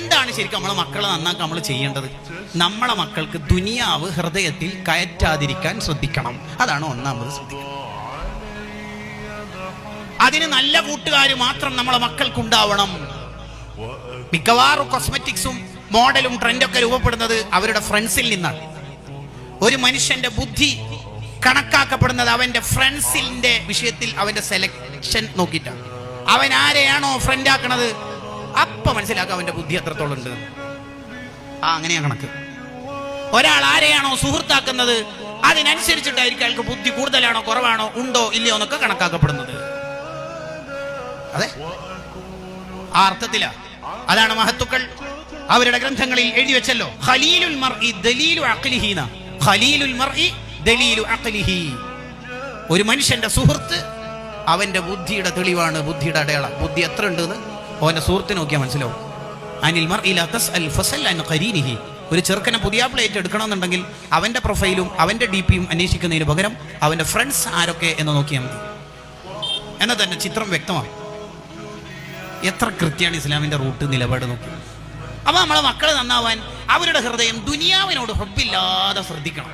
എന്താണ് ശരിക്കും നമ്മളെ മക്കളെ നന്നാക്കാൻ നമ്മൾ ചെയ്യേണ്ടത്? നമ്മളെ മക്കൾക്ക് ദുനിയാവ് ഹൃദയത്തിൽ കയറ്റാതിരിക്കാൻ ശ്രദ്ധിക്കണം. അതാണ് ഒന്നാമത് ശ്രദ്ധിക്കണം അതിന് നല്ല കൂട്ടുകാർ മാത്രം നമ്മളെ മക്കൾക്ക് ഉണ്ടാവണം മിക്കവാറും കോസ്മെറ്റിക്സും മോഡലും ട്രെൻഡൊക്കെ രൂപപ്പെടുന്നത് അവരുടെ ഫ്രണ്ട്സിൽ നിന്നാണ്. ഒരു മനുഷ്യന്റെ ബുദ്ധി കണക്കാക്കപ്പെടുന്നത് അവന്റെ ഫ്രണ്ട്സിന്റെ വിഷയത്തിൽ അവന്റെ സെലക്ഷൻ നോക്കിയിട്ടാണ്. അവൻ ആരെയാണോ ഫ്രണ്ട് ആക്കണത്? അപ്പൊ മനസ്സിലാക്കുക അവന്റെ ബുദ്ധി എത്രത്തോളം ഉണ്ട്? ആ അങ്ങനെയാ കണക്ക്. ഒരാൾ ആരെയാണോ സുഹൃത്താക്കുന്നത് അതിനനുസരിച്ചിട്ടായിരിക്കും അയാൾക്ക് ബുദ്ധി കൂടുതലാണോ കുറവാണോ ഉണ്ടോ ഇല്ലയോ എന്നൊക്കെ കണക്കാക്കപ്പെടുന്നത്. അതെ. ആ അർത്ഥത്തിലാ. അതാണ് മഹത്തുക്കൾ അവരുടെ ഗ്രന്ഥങ്ങളിൽ എഴുതി വെച്ചല്ലോ. ഖലീലുൽ മർഇ ദലീലു അഖ്ലിഹീന. ഖലീലുൽ മർഇ ദലീലു അഖ്ലിഹി. ഒരു മനുഷ്യന്റെ സുഹൃത്ത് അവന്റെ ബുദ്ധിയുടെ തെളിവാണ് ബുദ്ധിയുടെ അടയാളം. ബുദ്ധി എത്ര ഉണ്ടെന്ന്? അവന്റെ സുഹൃത്തിനെ നോക്കിയാൽ മനസ്സിലാവും. അനിൽ മർഇ ലാ തസ്അൽ ഫസൽ അൻ ഖരീനിഹി. ഒരു ചെറുക്കനെ പുതിയ പ്ലേറ്റ് എടുക്കണമെന്നുണ്ടെങ്കിൽ അവന്റെ പ്രൊഫൈലും അവന്റെ ഡി പിയും അന്വേഷിക്കുന്നതിന് പകരം അവന്റെ ഫ്രണ്ട്സ് ആരൊക്കെ എന്ന് നോക്കിയാൽ മതി. എന്നാൽ തന്നെ ചിത്രം വ്യക്തമാണ്. എത്ര കൃത്യമാണ് ഇസ്ലാമിന്റെ റൂട്ട് നിലപാട് നോക്കി. അപ്പോൾ നമ്മളെ മക്കൾ നന്നാവാൻ അവരുടെ ഹൃദയം ദുനിയാവിനോട് ഹൊബില്ലാതെ ശ്രദ്ധിക്കണം.